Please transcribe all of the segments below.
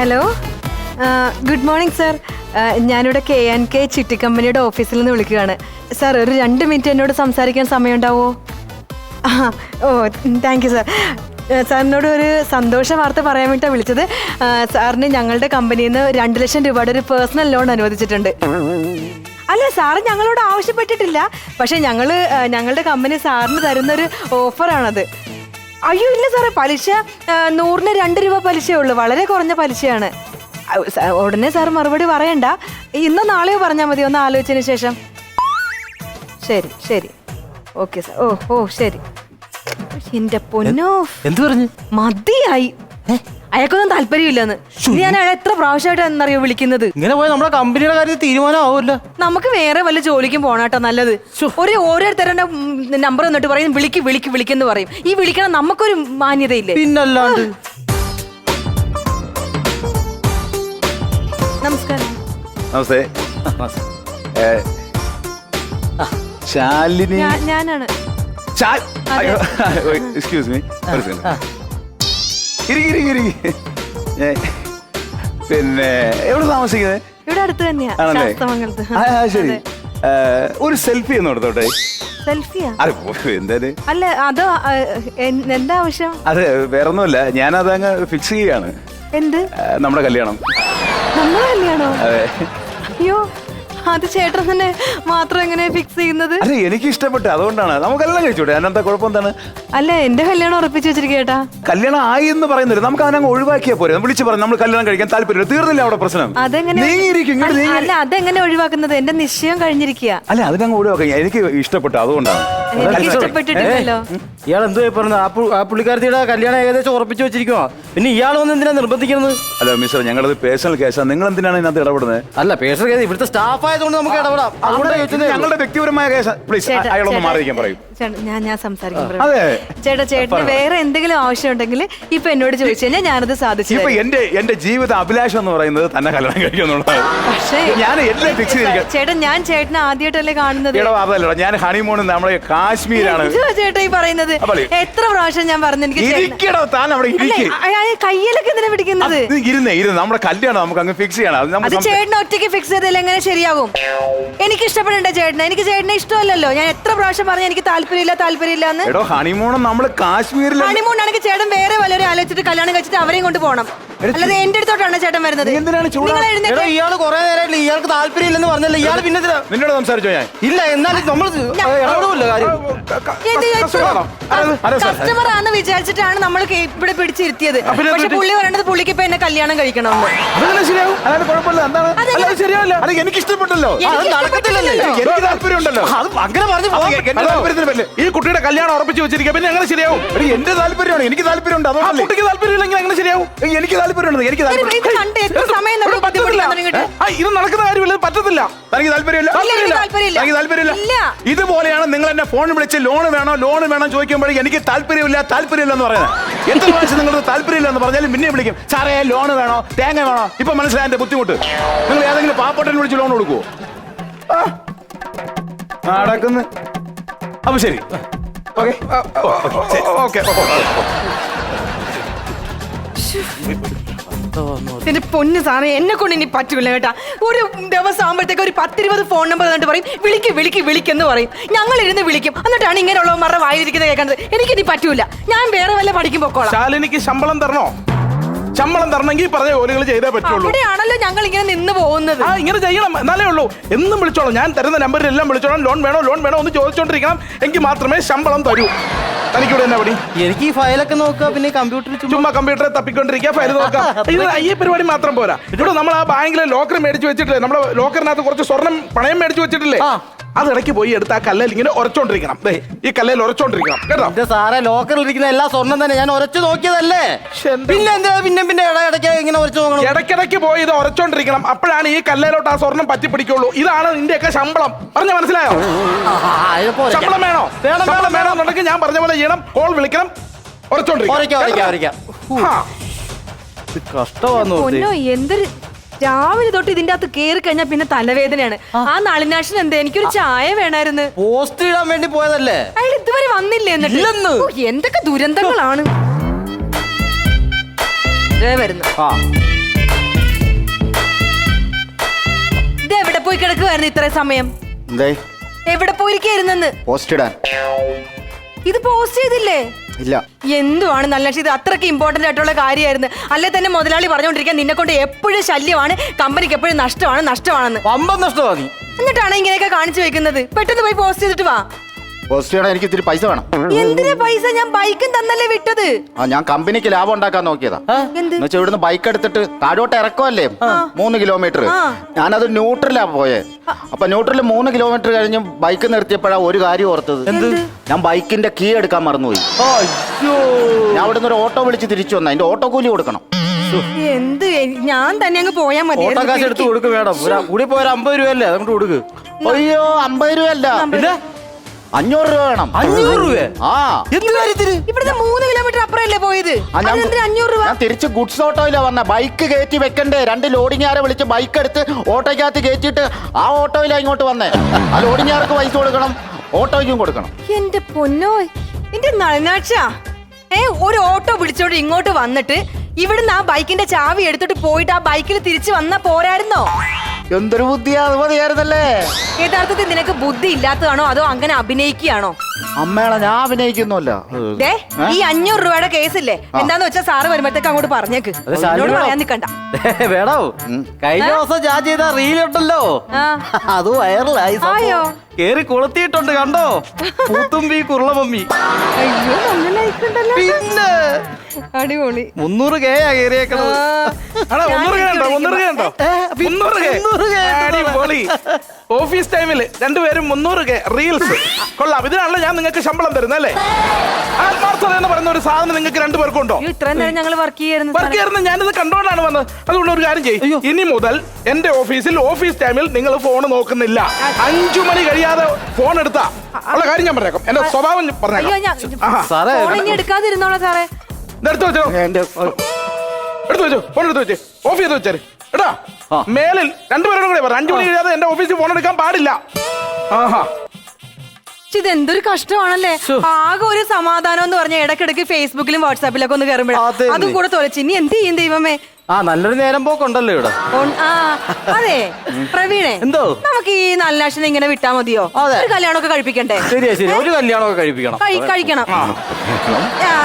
Hello good morning sir ഞാനിവിടെ K N K ചിട്ടി കമ്പനിയുടെ ഓഫീസിൽ നിന്ന് വിളിക്കുകയാണ്. സാർ ഒരു രണ്ട് മിനിറ്റ് എന്നോട് സംസാരിക്കാൻ സമയമുണ്ടാവോ? ഓ താങ്ക് യു സാർ സാറിനോട് ഒരു സന്തോഷ വാർത്ത പറയാൻ വേണ്ടിയിട്ടാണ് വിളിച്ചത്. ആ, സാറിന് ഞങ്ങളുടെ കമ്പനിയിൽ നിന്ന് രണ്ട് ലക്ഷം രൂപയുടെ ഒരു പേഴ്സണൽ ലോൺ അനുവദിച്ചിട്ടുണ്ട്. അല്ല സാറ് ഞങ്ങളോട് ആവശ്യപ്പെട്ടിട്ടില്ല. പക്ഷെ ഞങ്ങൾ ഞങ്ങളുടെ കമ്പനി സാറിന് തരുന്നൊരു ഓഫറാണത് അയ്യോ ഇല്ല സാറേ പലിശ ആ, നൂറിന് രണ്ട് രൂപ പലിശയേ ഉള്ളൂ. വളരെ കുറഞ്ഞ പലിശയാണ്. ഔ, സ- ഉടനെ സാർ മറുപടി പറയണ്ട. ഇന്നോ നാളെയോ പറഞ്ഞാൽ മതി ഒന്ന് ആലോചിച്ചതിന് ശേഷം. ശരി ശരി. Okay sir. ഓ ഓ ശരി. എന്റെ പൊന്നോ. എന്ത് പറഞ്ഞു? മതിയായി. അയാൾക്കൊന്നും താല്പര്യമില്ലെന്ന്. ഇനി ഞാൻ അയാളെ എത്ര പ്രാവശ്യമായിട്ട് എന്നറിയോ വിളിക്കുന്നത്? ഇങ്ങനെ പോയാൽ നമ്മുടെ കമ്പനിയുടെ കാര്യത്തിൽ തീരുമാനമാവില്ല നമുക്ക് വേറെ വല്ല ജോലിക്കും പോണാട്ടോ നല്ലത്. ഒരു ഓരോരുത്തരുടെ നമ്പർ എന്നിട്ട് പറയും വിളിക്ക് വിളിക്ക് വിളിക്കെന്ന് പറയും. ഈ വിളിക്കണം നമുക്കൊരു മാന്യതയില്ലേ? പിന്നല്ലാണ്ട്. നമസ്കാരം. നമസ്തേ. ശാലിനി. ഞാനാണ്. എക്സ്ക്യൂസ് മീ ഒരു സെക്കൻഡ് ഇരിക്കി ഇരിക്കി പിന്നെ എവിടെ താമസിക്കുന്നത് ഇവിടെ അടുത്ത് തന്നെയാ ശാസ്തമംഗലത്ത്. ശരി. ഒരു സെൽഫി ഒന്ന് എടുത്തോട്ടെ? അല്ല അത് എന്താ ആവശ്യം? അത് വേറൊന്നുമില്ല. ഞാനത് അങ്ങ് ഫിക്സ് ചെയ്യാണ് എന്ത്? നമ്മുടെ കല്യാണം. നമ്മുടെ കല്യാണോ? അതെ. അയ്യോ അത് ചേട്ടൻ തന്നെ മാത്രം എങ്ങനെ ഫിക്സ് ചെയ്യുന്നത്? അല്ല എനിക്ക് ഇഷ്ടപ്പെട്ടു. അതുകൊണ്ടാണ്. നമുക്കെല്ലാം കഴിച്ചൂടെ? അതിനെന്താ കുഴപ്പം എന്താണ് അല്ല എന്റെ കല്യാണം ഉറപ്പിച്ചു വെച്ചിരിക്കേട്ടാ കല്യാണം ആയി എന്ന് പറയുന്നില്ല നമുക്ക് അതിനെ ഒഴിവാക്കിയാ പോരെ. വിളിച്ചു പറഞ്ഞു നമ്മൾ കല്യാണം കഴിക്കാൻ താല്പര്യമില്ല. തീർന്നില്ല അവിടെ പ്രശ്നം. അതെങ്ങനെ ഇങ്ങോട്ട് അല്ല- അതെങ്ങനെ ഒഴിവാക്കുന്നത്? എന്റെ നിശ്ചയം കഴിഞ്ഞിരിക്കുക അല്ല അതിനങ്ങ് ഒഴിവാക്കാം. എനിക്ക് ഇഷ്ടപ്പെട്ടു. അതുകൊണ്ടാണ്. ഇഷ്ടപ്പെട്ടിട്ടില്ലല്ലോ. ഇയാൾ എന്തോ പറഞ്ഞു ആ ആ പുള്ളിക്കാരത്തിയുടെ കല്യാണം ഏകദേശം ഉറപ്പിച്ചു വെച്ചിരിക്കുവാ. പിന്നെ ഇയാൾ വന്ന് എന്തിനാ നിർബന്ധിക്കുന്നത്? അല്ല മിസ്റ്റർ ഞങ്ങളത് പേഴ്സണൽ കേസാണ് നിങ്ങൾ എന്തിനാണ് ഇതിനകത്ത് ഇടപെടുന്നത്? അല്ല പേഴ്സണൽ കേസ് ഇവിടുത്തെ സ്റ്റാഫ് ആയതുകൊണ്ട് നമുക്ക് ഇടപെടാം. അതുകൊണ്ടാ ഞങ്ങളുടെ വ്യക്തിപരമായ കേസ് പ്ലീസ് അയാളൊന്ന് ചേട്ടാ, മാറിയിരിക്കാൻ പറയും. ഞാൻ ഞാൻ സംസാരിക്കാൻ പറയാം. അതെ. ചേട്ടാ ചേട്ടന് വേറെ എന്തെങ്കിലും ആവശ്യം ഉണ്ടെങ്കിൽ ഇപ്പൊ എന്നോട് ചോദിച്ചു കഴിഞ്ഞാൽ ഞാനത് സാധിച്ചു ഇപ്പൊ. എന്റെ എന്റെ ജീവിത അഭിലാഷം എന്ന് പറയുന്നത് തന്നെ കല്യാണം കഴിക്കുന്നുള്ളതാണ് പക്ഷേ ഞാൻ എല്ലാം ഫിക്സ് ചെയ്തിരിക്കാം. ചേട്ടാ ഞാൻ ചേട്ടനെ ആദ്യമായിട്ടല്ലേ കാണുന്നത്. ഞാൻ ഹണിമൂൺ നമ്മുടെ കാശ്മീരാണ്. ചേട്ടാ ഈ പറയുന്നത്? എത്ര പ്രാവശ്യം ഞാൻ പറഞ്ഞു എനിക്ക് താൻ അവിടെ കയ്യിലൊക്കെ എന്തിനാ പിടിക്കുന്നത്? ഇരുന്നേ ഇരുന്ന്. നമ്മുടെ കല്യാണം നമുക്ക് അങ്ങ് ഫിക്സ് ചെയ്യണം. അത് ചേട്ടനെ ഒറ്റയ്ക്ക് ഫിക്സ് ചെയ്താൽ എങ്ങനെ ശരിയാകും? എനിക്ക് ഇഷ്ടപ്പെടേണ്ട ചേട്ടനെ. എനിക്ക് ചേട്ടനെ ഇഷ്ടമല്ലല്ലോ. ഞാൻ എത്ര പ്രാവശ്യം പറഞ്ഞു എനിക്ക് താല്പര്യമില്ല താല്പര്യമില്ല എന്ന്? ഹണിമൂൺ നമ്മൾ കാശ്മീരിൽ ഹണിമൂൺ ആണെങ്കിൽ ചേട്ടൻ വേറെ വല്ലവരെ ആലോചിച്ചിട്ട് കല്യാണം കഴിച്ചിട്ട് അവരെയും കൊണ്ട് പോകണം അല്ലാതെ എന്റെ അടുത്തോട്ടാണ് ചേട്ടൻ വരുന്നത്? എന്തിനാണ് ചൂടാ- നിങ്ങൾ എഴുന്നേറ്റ് ഇയാൾ കുറെ നേരമായിട്ട് ഇയാൾക്ക് താല്പര്യമില്ലെന്ന് പറഞ്ഞല്ലേ. ഇയാൾ പിന്നെ നിന്നോട് സംസാരിച്ചോ ഞാൻ? ഇല്ല എന്നാലും നമ്മൾ ഇടപെടില്ല? കസ്റ്റമർ ആണെന്ന് വിചാരിച്ചിട്ടാണ് നമ്മൾ ഇവിടെ പിടിച്ചിരുത്തിയത്. പക്ഷെ പുള്ളി പറയേണ്ടത് പുള്ളിക്ക് ഇപ്പൊ എന്നെ കല്യാണം അതെങ്ങനെ ശരിയാവും. എനിക്ക് ഇഷ്ടപ്പെട്ടല്ലോ എനിക്ക് അത് നടക്കത്തില്ലല്ലോ. ഇഷ്ടപ്പെട്ടില്ലല്ലോ. എനിക്ക് താല്പര്യമുണ്ടല്ലോ അത് അങ്ങനെ പറഞ്ഞു പോകാൻ എന്റെ താല്പര്യത്തിന് പറ്റില്ല. ഈ കുട്ടിയുടെ കല്യാണം ഉറപ്പിച്ചു വെച്ചിരിക്കുക പിന്നെ എങ്ങനെ ശരിയാവും? എടി, എന്റെ താല്പര്യമാണ്. എനിക്ക് താല്പര്യമുണ്ട്. ആ അതുകൊണ്ടല്ലേ. കുട്ടിക്ക് താല്പര്യമില്ലെങ്കിൽ എങ്ങനെ ശരിയാവും? ഏയ്, എനിക്ക് താല്പര്യമുണ്ട്. എനിക്ക് ഇത് താല്പര്യം. കണ്ട് എത്ര സമയം നമ്മൾ ഇവിടെ പറ്റത്തില്ല. ബുദ്ധിമുട്ടിക്കാൻ തുടങ്ങിയിട്ട് ആ, ഇത് നടക്കുന്ന കാര്യമില്ല. ഇത് പറ്റത്തില്ല. തനിക്ക് താല്പര്യമില്ല? ഇല്ല, എനിക്ക് താല്പര്യമില്ല. തനിക്ക് താല്പര്യമില്ല. ഇല്ല. ഇതുപോലെയാണ് നിങ്ങൾ എന്നെ ഫോൺ വിളിച്ച് ലോൺ വേണോ? ലോൺ വേണോ ചോദിക്കുമ്പോഴേ എനിക്ക് താല്പര്യമില്ല താല്പര്യമില്ല എന്ന് പറയുന്നത്. എത്ര പ്രാവശ്യം നിങ്ങൾക്ക് താല്പര്യമില്ല എന്ന് പറഞ്ഞാലും പിന്നെ വിളിക്കും. സാറേ ലോൺ വേണോ? തേങ്ങ വേണോ? ഇപ്പൊ മനസ്സിലായ എന്റെ ബുദ്ധിമുട്ട്. നിങ്ങൾ ഏതെങ്കിലും പാവപ്പെട്ടൻ വിളിച്ച് ലോൺ കൊടുക്കുവോ? ആ. നടക്കുന്നു അപ്പൊ ശരി. ഓക്കെ. ഓക്കെ എന്റെ പൊന്ന് സാറേ എന്നെ കൊണ്ട് ഇനി പറ്റൂല കേട്ടാ. ഒരു ദിവസം ആകുമ്പോഴത്തേക്ക് ഒരു പത്തിരുപത് ഫോൺ നമ്പർ എന്നിട്ട് പറയും വിളിക്ക് വിളിക്ക് വിളിക്കെന്ന് പറയും. ഞങ്ങൾ ഇരുന്ന് വിളിക്കും. എന്നിട്ടാണ് ഇങ്ങനെയുള്ളവന്മാരുടെ വായിരിക്കുന്നത് കേൾക്കുന്നത് എനിക്കിനി പറ്റൂല. ഞാൻ വേറെ വല്ല പഠിക്കും പൊക്കോളാം. ശാലിനിക്ക് ശമ്പളം തരണോ? ശമ്പളം തരണമെങ്കിൽ പറഞ്ഞ ജോലികൾ ചെയ്തേ പറ്റുള്ളൂ. അവിടെയാണല്ലോ ഞങ്ങൾ ഇങ്ങനെ നിന്ന് പോകുന്നത്. ആ ഇങ്ങനെ ചെയ്യണം. എന്നാലേ ഉള്ളൂ. എന്നും വിളിച്ചോളാം. ഞാൻ തരുന്ന നമ്പറിൽ എല്ലാം വിളിച്ചോളാം. ലോൺ വേണോ ലോൺ വേണോ എന്ന് ചോദിച്ചോണ്ടിരിക്കണം. എങ്കിൽ മാത്രമേ ശമ്പളം തരൂ. തനിക്കൂടെ എന്നാ പണി? എനിക്ക് ഈ ഫയലൊക്കെ നോക്കുക പിന്നെ കമ്പ്യൂട്ടറിൽ ചുമ്മാ കമ്പ്യൂട്ടറെ തപ്പിക്കൊണ്ടിരിക്കുക ഫയൽ നോക്കാം ഇത് ഈ പരിപാടി മാത്രം പോരാ. ഇവിടെ നമ്മൾ ആ ബാങ്കിലെ ലോക്കർ മേടിച്ച് വെച്ചിട്ടില്ലേ? നമ്മുടെ ലോക്കറിനകത്ത് കുറച്ച് സ്വർണം പണയം മേടിച്ച് വെച്ചിട്ടില്ലേ? ആ. അത് ഇടയ്ക്ക് പോയി എടുത്ത് ആ കല്ലിൽ ഇങ്ങനെ ഉറച്ചോണ്ടിരിക്കണം ദേ, ഈ കല്ലിൽ ഉറച്ചോണ്ടിരിക്കണം കേട്ടോ? എന്റെ സാറെ ലോക്കറിൽ ഇരിക്കുന്ന എല്ലാ സ്വർണം തന്നെ ഞാൻ ഉരച്ചു നോക്കിയതല്ലേ? ശ്ശെ, എന്ത്? പിന്നെ എന്താ പിന്നെ പിന്നെ ഇട ഇടയ്ക്ക് ഇങ്ങനെ ഉരച്ചു നോക്കണം? ഇടയ്ക്കിടയ്ക്ക് പോയി ഇത് ഉറച്ചോണ്ടിരിക്കണം അപ്പോഴാണ് ഈ കല്ലിലോട്ട് ആ സ്വർണം പറ്റി പിടിക്കുള്ളൂ ഇതാണ് നിന്റെയൊക്കെ ശമ്പളം. പറഞ്ഞ മനസ്സിലായോ? ശമ്പളം വേണോ? വേണം, ശമ്പളം വേണം, എന്നുണ്ടെങ്കിൽ ഞാൻ പറഞ്ഞ പോലെ ചെയ്യണം. കോൾ വിളിക്കണം. ഉരയ്ക്കാം, ഉരയ്ക്കാം, ഉരയ്ക്കാം. ആ. ഇത് കഷ്ടമാന്ന് തോന്നി പൊന്നോ എന്തൊരു രാവിലെ തൊട്ട് ഇതിന്റെ അകത്ത് കയറി കഴിഞ്ഞാൽ പിന്നെ തലവേദനയാണ്. ആ. നളിനാശൻ എന്താ? എനിക്കൊരു ചായ വേണമായിരുന്നു പോസ്റ്റ് ഇടാൻ വേണ്ടി പോയതല്ലേ? അയാൾ ഇതുവരെ വന്നില്ലേ എന്നിട്ട്? എന്തൊക്കെ ദുരന്തങ്ങളാണ്. എവിടെ പോയി കിടക്കുമായിരുന്നു ഇത്രയും സമയം? എവിടെ പോയിരിക്കായിരുന്നെന്ന് പോസ്റ്റ് ഇടാൻ. ഇത് പോസ്റ്റ് ചെയ്തില്ലേ? ഇല്ല. എന്തുവാണ് നല്ല ലക്ഷ്യം? ഇത് അത്രയ്ക്ക് ഇമ്പോർട്ടന്റ് ആയിട്ടുള്ള കാര്യമായിരുന്നു. അല്ലെ തന്നെ മുതലാളി പറഞ്ഞുകൊണ്ടിരിക്കാൻ നിന്നെ കൊണ്ട് എപ്പോഴും ശല്യമാണ് കമ്പനിക്ക് എപ്പോഴും നഷ്ടമാണ് നഷ്ടമാണെന്ന്. വമ്പൻ നഷ്ടമാക്കി എന്നിട്ടാണ് ഇങ്ങനെയൊക്കെ കാണിച്ചു വെക്കുന്നത്. പെട്ടെന്ന് പോയി പോസ്റ്റ് ചെയ്തിട്ട് വാ. പോസ്റ്റ് ഇടാൻ എനിക്ക് ഇത്തിരി പൈസ വേണം. എന്തിനാ പൈസ? ഞാൻ ബൈക്കും തന്നല്ലേ വിട്ടത്. ആ ഞാൻ കമ്പനിക്ക് ലാഭം ഉണ്ടാക്കാൻ നോക്കിയതാ. എന്ത്? എന്നുവെച്ചാൽ ഇവിടുന്ന് ബൈക്ക് എടുത്തിട്ട് താഴോട്ട് ഇറക്കുമല്ലേ മൂന്ന് കിലോമീറ്റർ. ഞാനത് ന്യൂട്രലാ പോയെ. അപ്പൊ ന്യൂട്രലിൽ മൂന്ന് കിലോമീറ്റർ കഴിഞ്ഞ് ബൈക്ക് നിർത്തിയപ്പോഴാ ഒരു കാര്യം ഓർത്തത്. ഞാൻ ബൈക്കിന്റെ കീ എടുക്കാൻ മറന്നുപോയി. അയ്യോ. ഞാൻ അവിടുന്ന് ഒരു ഓട്ടോ വിളിച്ച് തിരിച്ചു വന്ന. അതിന്റെ ഓട്ടോ കൂലി കൊടുക്കണം. എന്ത്? ഞാൻ തന്നെ അങ്ങ് പോയാ മതി. ഓട്ടോ കാശ് എടുത്ത് കൊടുക്ക് മേഡം ഒരു- കൂടി പോയ അമ്പത് രൂപയല്ലേ? അതുകൊണ്ട് കൊടുക്ക്. അയ്യോ അമ്പത് രൂപയല്ല. പിന്നെ അഞ്ഞൂറ് രൂപ വേണം. അഞ്ഞൂറ് രൂപ? ആ. എന്ത് കാര്യത്തിന്? ഇവിടുത്തെ മൂന്ന് കിലോമീറ്റർ അപ്പുറമല്ലേ പോയത്? ഞാൻ അതിനെന്തിനാ അഞ്ഞൂറ് രൂപ? ഞാൻ തിരിച്ച് ഗുഡ്സ് ഓട്ടോയിലാ വന്ന. ബൈക്ക് കയറ്റി വെക്കണ്ടേ? രണ്ട് ലോഡിങ്ങാരെ വിളിച്ച് ബൈക്ക് എടുത്ത് ഓട്ടോയ്ക്കകത്ത് കയറ്റിയിട്ട് ആ ഓട്ടോയിലാ ഇങ്ങോട്ട് വന്നേ. ആ ലോഡിങ്ങാർക്ക് പൈസ കൊടുക്കണം. ഓട്ടോയ്ക്കും കൊടുക്കണം. എന്റെ പൊന്നോ എന്റെ നളനാക്ഷ ഏ ഒരു ഓട്ടോ പിടിച്ചോണ്ട് ഇങ്ങോട്ട് വന്നിട്ട് ഇവിടുന്ന് ആ ബൈക്കിന്റെ ചാവി എടുത്തിട്ട് പോയിട്ട് ആ ബൈക്കിൽ തിരിച്ചു വന്നാ പോരായിരുന്നോ? എന്തൊരു ബുദ്ധിയാ അത് മതിയായിരുന്നല്ലേ? യഥാർത്ഥത്തിൽ നിനക്ക് ബുദ്ധി ഇല്ലാത്തതാണോ? അതോ അങ്ങനെ അഭിനയിക്കുകയാണോ? അമ്മേളെ ഞാൻ അഭിനയിക്കുന്നുല്ല ദേ ഈ അഞ്ഞൂറ് രൂപയുടെ കേസില്ലേ? എന്താന്ന് വെച്ചാൽ സാറ് വരുമ്പോഴത്തേക്ക് അങ്ങോട്ട് പറഞ്ഞേക്ക്. അത് ശാലിനി എന്നോട്. പറയാൻ നിക്കണ്ട. വേണോ കഴിഞ്ഞ ദിവസം ഞാൻ ചെയ്ത റീലുണ്ടല്ലോ ആ. അത് വൈറലായി ആയോ? കേറി കൊളുത്തിയിട്ടുണ്ട് കണ്ടോ? പൂത്തുമ്പി കുരുളമമ്മി അയ്യോ നല്ല ലൈക്കുണ്ടല്ലോ പിന്നെ? അടിപൊളി. മുന്നൂറ് കേയാ കേറിയേക്കണത് ആടാ ഒന്നൂറ് കേ ഉണ്ടോ ഒന്നൂറ് കേ ഉണ്ടോ മുന്നൂറ് കെ. മുന്നൂറ് കേ അടിപൊളി. ഓഫീസ് ടൈമിൽ രണ്ടുപേരും മുന്നൂറ് കെ. റീൽസ്. കൊള്ളാം. ഇതിനാണല്ലോ ഞാൻ നിങ്ങൾക്ക് ശമ്പളം തരുന്നല്ലേ ആത്മാർത്ഥത എന്ന് പറയുന്ന ഒരു സാധനം നിങ്ങൾക്ക് രണ്ടുപേർക്കും ഉണ്ടോ ഇത്രയും നേരം ഞങ്ങൾ വർക്ക് ചെയ്യായിരുന്നു വർക്ക് ചെയ്യുന്ന ഞാനിത് കണ്ടോണ്ടാണ് വന്നത്. അതുകൊണ്ട് ഒരു കാര്യം ചെയ്യും. ഇനി മുതൽ എന്റെ ഓഫീസിൽ ഓഫീസ് ടൈമിൽ നിങ്ങൾ ഫോൺ നോക്കുന്നില്ല. അഞ്ചു മണി കഴിയാതെ ഫോൺ എടുത്താ. ഉള്ള കാര്യം ഞാൻ പറഞ്ഞേക്കാം. എന്റെ സ്വഭാവം പറഞ്ഞേക്കാം. സാറേ എടുക്കാതിരുന്നോളാം സാറേ. എടുത്ത് വെച്ചോ. എന്റെ എടുത്തു വെച്ചോ ഫോൺ എടുത്തു വെച്ചേ. ഓഫ് ചെയ്ത് വെച്ചേര്. എടാ മേലിൽ രണ്ടുപേരോടും കൂടെ പറ. അഞ്ചു മണി കഴിയാതെ എന്റെ ഓഫീസിൽ ഫോൺ എടുക്കാൻ പാടില്ല. ആഹാ. ഇത് എന്തൊരു കഷ്ടമാണല്ലേ? ആകെ ഒരു സമാധാനം എന്ന് പറഞ്ഞ ഇടക്കിടക്ക് ഫേസ്ബുക്കിലും വാട്സാപ്പിലൊക്കെ ഒന്ന് കയറുമ്പോഴേ. അതും കൂടെ തൊലച്ച്. ഇനി എന്ത് ചെയ്യും ദൈവമേ? ആ നല്ലൊരു നേരം പോക്കുണ്ടല്ലോ ഇവിടെ. ആ അതെ പ്രവീണേ എന്തോ? നമുക്ക് ഈ നല്ല ഇങ്ങനെ വിട്ടാ മതിയോ? അതെ. ഒരു കല്യാണമൊക്കെ കഴിപ്പിക്കണ്ടേ? ശരിയാ ശരി. ഒരു കല്യാണമൊക്കെ കഴിപ്പിക്കണം. കഴി- കഴിക്കണം.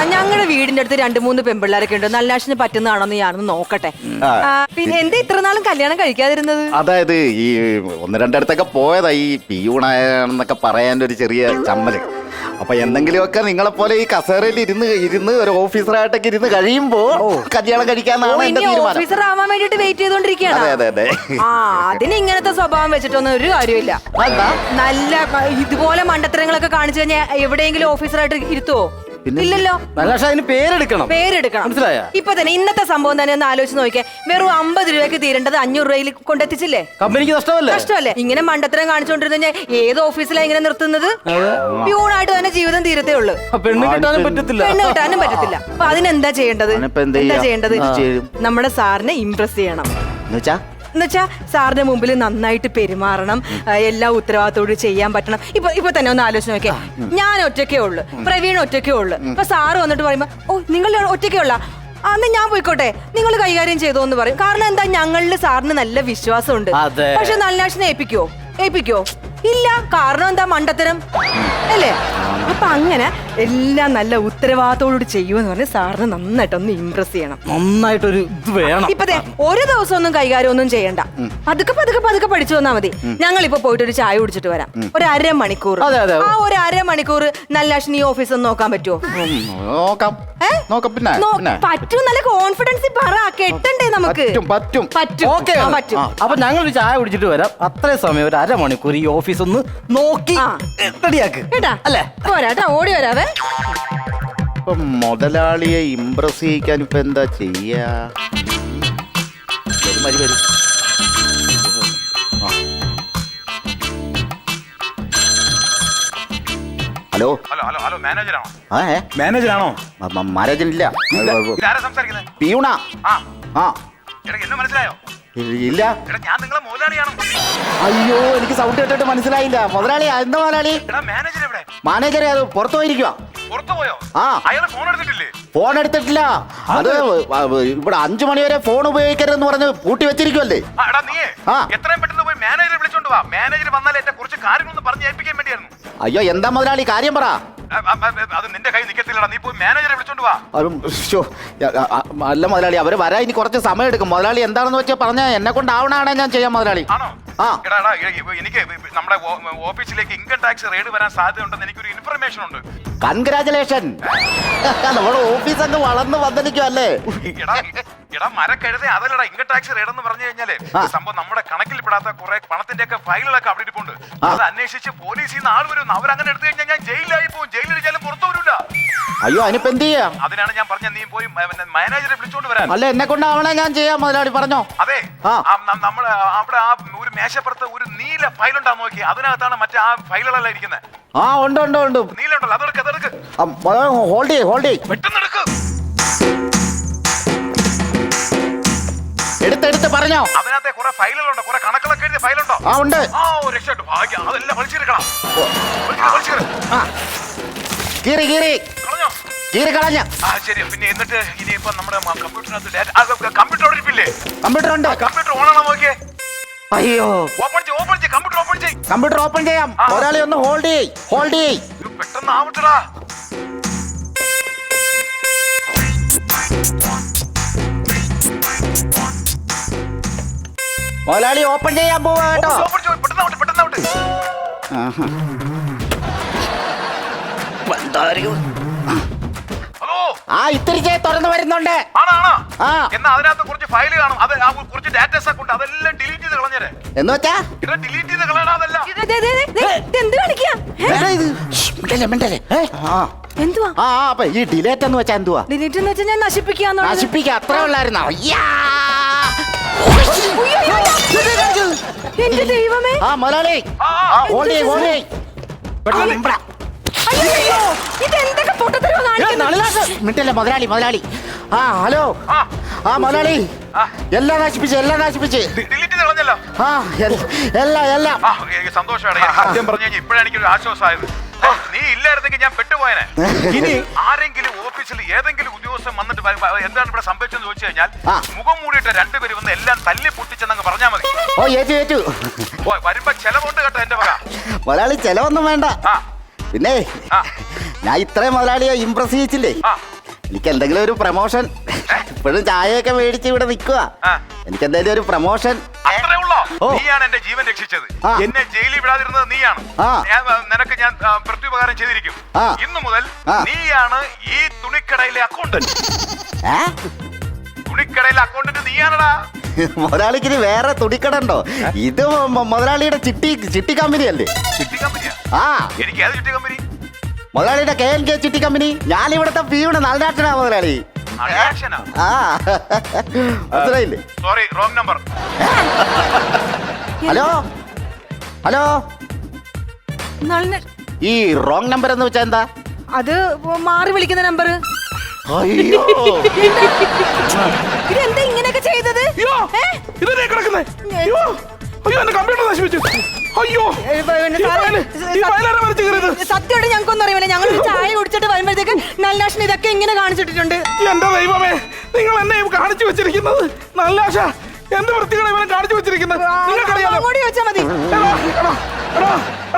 ഞങ്ങളുടെ വീടിന്റെ അടുത്ത് രണ്ട് മൂന്ന് പെമ്പിള്ളേരൊക്കെ ഉണ്ട്. നല്ല പറ്റുന്നതാണോ എന്ന് ഞാനൊന്ന് നോക്കട്ടെ. ആ, പിന്നെ എന്താ ഇത്ര നാളും കല്യാണം കഴിക്കാതിരുന്നത്? അതായത് ഈ ഒന്ന് രണ്ടിടത്തൊക്കെ പോയതാ. ഈ പിയൂണായെന്നൊക്കെ പറയാൻ ഒരു ചെറിയ ചമ്മൽ. അപ്പൊ എന്തെങ്കിലുമൊക്കെ നിങ്ങളെ പോലെ ഈ കസേരയിൽ ഇരുന്ന് ഇരുന്ന് ഒരു ഓഫീസറായിട്ടൊക്കെ ഇരുന്ന് കഴിയുമ്പോ കല്യാണം കഴിക്കാന്നാണ് എന്റെ തീരുമാനം. ഓഫീസർ ആവാൻ വേണ്ടിട്ട് വെയിറ്റ് ചെയ്തോണ്ടിരിക്കുകയാണ്. അതെ അതെ അതെ. ആ അതിന് ഇങ്ങനത്തെ സ്വഭാവം വെച്ചിട്ടൊന്നും ഒരു കാര്യമില്ല അതെന്താ? നല്ല ഇതുപോലെ മണ്ടത്തരങ്ങളൊക്കെ കാണിച്ചു കഴിഞ്ഞാൽ എവിടെയെങ്കിലും ഓഫീസറായിട്ട് ഇരുത്തുവോ? ഇല്ലല്ലോ. പക്ഷെ അതിന് പേരെടുക്കണം. പേരെടുക്കണം. മനസ്സിലായോ? ഇപ്പൊ തന്നെ ഇന്നത്തെ സംഭവം തന്നെ ഒന്ന് ആലോചിച്ച് നോക്കിയേ. വെറും അമ്പത് രൂപയ്ക്ക് തീരേണ്ടത് അഞ്ഞൂറ് രൂപയിൽ കൊണ്ടെത്തിച്ചില്ലേ? കമ്പനിക്ക് നഷ്ടമല്ലേ? കഷ്ടമല്ലേ ഇങ്ങനെ മണ്ടത്തരം കാണിച്ചുകൊണ്ടിരുന്ന ഏത് ഓഫീസിലാണ് ഇങ്ങനെ നിർത്തുന്നത്? പ്യൂണായിട്ട് തന്നെ ജീവിതം തീരത്തേ ഉള്ളൂ. പെണ്ണ് കിട്ടാനും പറ്റത്തില്ല. പെണ്ണ് കിട്ടാനും പറ്റത്തില്ല. അപ്പൊ അതിനെന്താ ചെയ്യേണ്ടത്? എന്ത് എന്താ ചെയ്യേണ്ടത്? നമ്മുടെ സാറിനെ ഇംപ്രസ് ചെയ്യണം. എന്നുവെച്ചാ? എന്നുവെച്ചാ സാറിന്റെ മുമ്പിൽ നന്നായിട്ട് പെരുമാറണം. എല്ലാ ഉത്തരവാദിത്തോടും ചെയ്യാൻ പറ്റണം. ഇപ്പൊ ഇപ്പൊ തന്നെ ഒന്ന് ആലോചിച്ച് നോക്കിയാൽ ഞാൻ ഒറ്റയ്ക്കേ ഉള്ളു. പ്രവീൺ ഒറ്റയ്ക്കേ ഉള്ളു. ഇപ്പൊ സാറ് വന്നിട്ട് പറയുമ്പോ ഓ നിങ്ങൾ ഒറ്റയ്ക്കേ ഉള്ള? അന്ന് ഞാൻ പോയിക്കോട്ടെ. നിങ്ങൾ കൈകാര്യം ചെയ്തോ എന്ന് പറയും. കാരണം എന്താ ഞങ്ങളിൽ സാറിന് നല്ല വിശ്വാസമുണ്ട്. ഉണ്ട് പക്ഷെ നല്ലാഷിനെ ഏൽപ്പിക്കോ ഏൽപ്പിക്കോ ഇല്ല കാരണം എന്താ മണ്ടത്തരം? അല്ലേ? അപ്പൊ അങ്ങനെ എല്ലാം നല്ല ഉത്തരവാദിത്തോടുകൂടി ചെയ്യുമെന്ന് പറഞ്ഞ് സാറിന് നന്നായിട്ടൊന്ന് ഇംപ്രസ് ചെയ്യണം. നന്നായിട്ടൊരു ഇത് വേണം. ഇപ്പൊ ദേ, ഒരു ദിവസം ഒന്നും കൈകാര്യം ഒന്നും ചെയ്യണ്ട പതുക്കെ പതുക്കെ പതുക്കെ പഠിച്ചു വന്നാ മതി. ഞങ്ങൾ ഇപ്പൊ പോയിട്ട് ഒരു ചായ കുടിച്ചിട്ട് വരാം. ഒരു അര മണിക്കൂർ അതെ, അതെ. ആ ഒരു അര മണിക്കൂർ നല്ല അഷ്നി ഓഫീസ് ഒന്ന് നോക്കാൻ പറ്റുമോ ഉം, നോക്കാം. ഏ? നോക്കാം പിന്നെ പറ്റും നല്ല കോൺഫിഡൻസ് പറ. കെട്ടണ്ടേ നമുക്ക്? പറ്റും പറ്റും. പറ്റും. ഓക്കെ ആ, പറ്റും. അപ്പൊ ഞങ്ങൾ ഒരു ചായ കുടിച്ചിട്ട് വരാം. അത്രയും സമയം ഒരു അരമണിക്കൂർ ഈ ഓഫീസ് ഒന്ന് നോക്കി ആ. റെഡിയാക്ക്. കേട്ടാ? അല്ലേ? പോരാട്ടാ ഓടി വരാവേ. ഇപ്പൊ മുതലാളിയെ ഇംപ്രസ് ചെയ്യിക്കാൻ ഇപ്പൊ എന്താ ചെയ്യാ? വരും, വരും, വരും. ആ. ഹലോ? ഹലോ ഹലോ ഹലോ മാനേജറാണോ ആ ഏ? മാനേജറാണോ മാരേജനില്ല ഇതാരാ സംസാരിക്കുന്നത്? പിയൂണ. ആ. ആ. എടാ എന്നെ മനസ്സിലായോ? ഇല്ല. എടാ ഞാൻ നിങ്ങളെ മുതലാളിയാണോ? അയ്യോ എനിക്ക് സൗണ്ട് കേട്ടിട്ട് മനസ്സിലായില്ല. മുതലാളി എന്താ മുതലാളി? എടാ മാനേജർ എവിടെ? മാനേജറെ അത് പുറത്തു പോയിരിക്കുക പുറത്തു പോയോ? ആ. അയാൾ ഫോൺ എടുത്തിട്ടില്ലേ? ഫോൺ എടുത്തിട്ടില്ല. അത് ഇവിടെ അഞ്ചു മണി വരെ ഫോൺ ഉപയോഗിക്കരുതെന്ന് പറഞ്ഞ് കൂട്ടി വെച്ചിരിക്കുമല്ലേ ആ, എടാ നീ ആ. എത്രയും പെട്ടെന്ന് പോയി മാനേജറെ വിളിച്ചോണ്ട് വാ. മാനേജർ വന്നാൽ എന്റെ കുറച്ച് കാര്യങ്ങളൊന്ന് പറഞ്ഞ് ഏൽപ്പിക്കാൻ വേണ്ടിയായിരുന്നു. അയ്യോ എന്താ മുതലാളി? കാര്യം പറ. അ, അ, അ, അത് നിന്റെ കൈ നിക്കത്തില്ലടാ. നീ പോയി മാനേജറെ വിളിച്ചോണ്ട് വാ. അത് ശ്ശോ, യ- അ- അ- അല്ല മുതലാളി അവർ വരാൻ ഇനി കുറച്ച് സമയം എടുക്കും മുതലാളി എന്താണെന്ന് വെച്ചാൽ പറഞ്ഞാൽ എന്നെ കൊണ്ടാവണാണെ ഞാൻ ചെയ്യാം മുതലാളി. ആണോ? ആ. എടാ എടാ, എ- എ- എനിക്ക് നമ്മുടെ ഓ- ഓഫീസിലേക്ക് ഇൻകം ടാക്സ് റെയ്ഡ് വരാൻ സാധ്യതയുണ്ടെന്ന് എനിക്കൊരു ഇൻഫർമേഷൻ ഉണ്ട്. കൺഗ്രാചുലേഷൻ നമ്മുടെ ഓഫീസ് അങ്ങ് വളർന്നു വന്നിരിക്കും അല്ലേ? എടാ എടാ മരക്കഴുതേ അതല്ലടാ ഇൻകം ടാക്സ് റെയ്ഡ് എന്ന് പറഞ്ഞു കഴിഞ്ഞാലേ. സംഭവം നമ്മുടെ കണക്കിൽ പെടാത്ത കുറെ പണത്തിന്റെ ഒക്കെ ഫയലുകളൊക്കെ അവിടെ ഇരിപ്പുണ്ട്. അത് അന്വേഷിച്ച് പോലീസിൽ നിന്ന് ആൾ വരും അവരങ്ങനെ എടുത്തു കഴിഞ്ഞാൽ ഞാൻ ജയിലിലായി പോകും ജയിലിൽ പുറത്തു വരില്ല അയ്യോ അതിനിപ്പോ എന്ത് ചെയ്യാം? അതിനാണ് ഞാൻ പറഞ്ഞ നീ പോയി മാനേജറെ വിളിച്ചോണ്ട് വരാൻ. അല്ല എന്നെ കൊണ്ടാവണേ ഞാൻ ചെയ്യാം മുതലാളി പറഞ്ഞോ? അതെ. നമ്മൾ അവിടെ ആ ഒരു മേശപ്പുറത്ത് ഒരു നീല ഫയൽ ഉണ്ടാ നോക്കി. അതിനകത്താണ് മറ്റേ ആ ഫയലുകളെല്ലാം ഇരിക്കുന്നത് ആ ഉണ്ട് ഉണ്ട് ഉണ്ട്. നീല ഉണ്ടല്ലോ അതെടുക്ക്. അതെടുക്ക് ഹോൾഡ് ചെയ്യ് ഹോൾഡ് ചെയ്യ്. പെട്ടെന്ന് എടുക്ക് എടുത്തെടുത്ത് പറഞ്ഞോ. അതിനകത്തെ കുറെ ഫയലുകളുണ്ടോ. കുറെ കണക്കുകളൊക്കെ എഴുതിയ ഫയലുണ്ടോ? ആ ഉണ്ട്. ആ ഓ രക്ഷപ്പെട്ടു ഭാഗ്യം. അതെല്ലാം വലിച്ചെടുക്കണം. വലിച്ചെടു, വലിച്ചെടു. ആ. കീറി കീറി. കളഞ്ഞോ? കീറി കളഞ്ഞ. ആ ശരി. പിന്നെ എന്നിട്ട് ഇനിയിപ്പോ നമ്മുടെ കമ്പ്യൂട്ടറിനകത്ത് കമ്പ്യൂട്ടർ ഉണ്ട്. കമ്പ്യൂട്ടർ ഓണാണോ നോക്കിയേ? അയ്യോ. ഓപ്പൺ ചെയ്യ് ഓപ്പൺ ചെയ്യ്. കമ്പ്യൂട്ടർ ഓപ്പൺ ചെയ്യ്. കമ്പ്യൂട്ടർ ഓപ്പൺ ചെയ്യാം. ആ. ഒരാളെ ഒന്ന് ഹോൾഡ് ചെയ്യ്. ഹോൾഡ് ചെയ്യ്. ഇത് പെട്ടെന്ന് ആവട്ടടാ. മുതലാളി ഓപ്പൺ ചെയ്യാൻ പോവാ കേട്ടോ. ഓപ്പൺ ചെയ്യ് പെട്ടെന്ന് ആവട്ടെ പെട്ടെന്ന് ആവട്ടെ ഹലോ? ആ ഇത്തിരിച്ചേ തുറന്നു വരുന്നുണ്ട്. ആ. എന്നാ അതിനകത്ത് കുറച്ച് ഫയൽ കാണും. അത് ആ കുറച്ച് ഡാറ്റാസ് ഒക്കെ ഉണ്ട്. അതെല്ലാം ഡിലീറ്റ് ചെയ്ത് കളഞ്ഞേരെ. എന്ന് വെച്ചാ? ഇതാ ഡിലീറ്റ് ചെയ്ത് അതെല്ലാം. എന്തുവാ? ആ അപ്പൊ ഈ ഡിലേറ്റ് എന്ന് വെച്ചാ എന്തുവാ? ഡിലീറ്റ് എന്ന് വെച്ചാൽ ഞാൻ നശിപ്പിക്കാൻ നശിപ്പിക്കാ അത്ര ഉള്ളായിരുന്നോ. അയ്യോ. എന്റെ ദൈവമേ. ആ ആ, ഓടി നളിനാഥ്. മിണ്ടല്ലേ മുതലാളി മുതലാളി ആ ഹലോ. ആ. മുതലാളി എല്ലാം നശിപ്പിച്ച് എല്ലാം നശിപ്പിച്ച്. ആ എല്ലാം എല്ലാം. ആ എനിക്ക് സന്തോഷമാണ്. സത്യം പറഞ്ഞു കഴിഞ്ഞാൽ ഇപ്പോഴാണ് എനിക്കൊരു ആശ്വാസമായത്. നീ ഇല്ലായിരുന്നെങ്കിൽ ഞാൻ പെട്ടുപോയനെ. ഇനി ആരെങ്കിലും ഓഫീസിൽ ഏതെങ്കിലും ഉദ്യോഗസ്ഥൻ വന്നിട്ട് എന്താണ് ഇവിടെ സംഭവിച്ചെന്ന് ചോദിച്ചു കഴിഞ്ഞാൽ ആ. മുഖം മൂടിയിട്ട് രണ്ടുപേര് വന്ന് എല്ലാം തല്ലി പൊട്ടിച്ചെന്നങ്ങ് പറഞ്ഞാൽ മതി. ഓ ഏറ്റു ഏറ്റു ഓ, വരുമ്പോ ചെലവുണ്ട് കേട്ടോ എന്റെ വക. മുതലാളി ചെലവൊന്നും വേണ്ട. ആ. പിന്നെ ആ. ഞാൻ ഇത്രയും മുതലാളിയെ ഇമ്പ്രസ് ചെയ്യിച്ചില്ലേ? ആ. എനിക്ക് എന്തെങ്കിലും ഒരു പ്രമോഷൻ ഇപ്പോഴും ചായയൊക്കെ മേടിച്ച് ഇവിടെ നിൽക്കുക ആ. എനിക്ക് എന്തെങ്കിലും ഒരു പ്രമോഷൻ അത്രേ ഓ. നീയാണ് എന്റെ ജീവൻ രക്ഷിച്ചത്. ആ. എന്നെ ജയിലിൽ വിടാതിരുന്നത് നീയാണ്. ആ. ഞാൻ ആ, നിനക്ക് ഞാൻ ആ, പ്രത്യുപകാരം ചെയ്തിരിക്കും. ആ. ഇന്നു മുതൽ ആ. നീയാണ് ഈ തുണിക്കടയിലെ അക്കൗണ്ടന്റ് ഏ? തുണിക്കടയിലെ അക്കൗണ്ടന്റ് നീയാണടാ. മുതലാളിക്ക് ഇനി വേറെ തുടിക്കട ഉണ്ടോ? ഇത് മൊ- മുതലാളിയുടെ ചിട്ടി ചിട്ടി കമ്പനി അല്ലേ? ചിട്ടി കമ്പനിയാ ആ? എനിക്ക് ഏത് ചിട്ടി കമ്പനി മുതലാളിയുടെ കെ എൻ കെ ചിട്ടി കമ്പനി ഞാൻ ഇവിടുത്തെ പിയുടെ നൽകാട്ടനാ മുതലാളി. ആ മനസ്സിലായില്ലേ? Sorry wrong number hello? Hello? Nalina ഈ റോങ് നമ്പർ എന്ന് വെച്ചാ എന്താ? അത് മാറി വിളിക്കുന്ന നമ്പർ അയ്യോ. സത്യമായിട്ട് ഞങ്ങൾക്കൊന്നും അറിയില്ല. ഞങ്ങൾ ചായ കുടിച്ചിട്ട് വരുമ്പോഴത്തേക്ക് നല്ലാഷൻ ഇതൊക്കെ ഇങ്ങനെ കാണിച്ചിട്ടിട്ടുണ്ട്. എന്റെ ദൈവമേ നിങ്ങൾ എന്നെ കാണിച്ചു വെച്ചിരിക്കുന്നത്? നല്ല ആശ എന്ത് വൃത്തികളെ ഇവനെ കാണിച്ചു വെച്ചിരിക്കുന്നത്?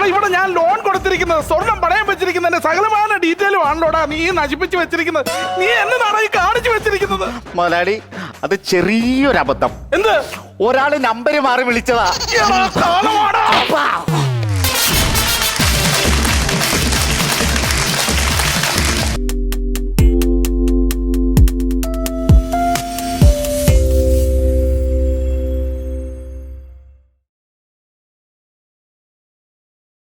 ഇവിടെ ഞാൻ ലോൺ കൊടുത്തിരിക്കുന്നത് സ്വർണം പണയം വെച്ചിരിക്കുന്നതിന്റെ സകലമായ ഡീറ്റെയിലും ആണല്ലോടാ നീ നശിപ്പിച്ചു വെച്ചിരിക്കുന്നത്. നീ എന്നതാണ് ഈ കാണിച്ചു വെച്ചിരിക്കുന്നത്? മുതലാളി അത് ചെറിയൊരു അബദ്ധം എന്ത്? ഒരാൾ നമ്പര് മാറി വിളിച്ചതാ.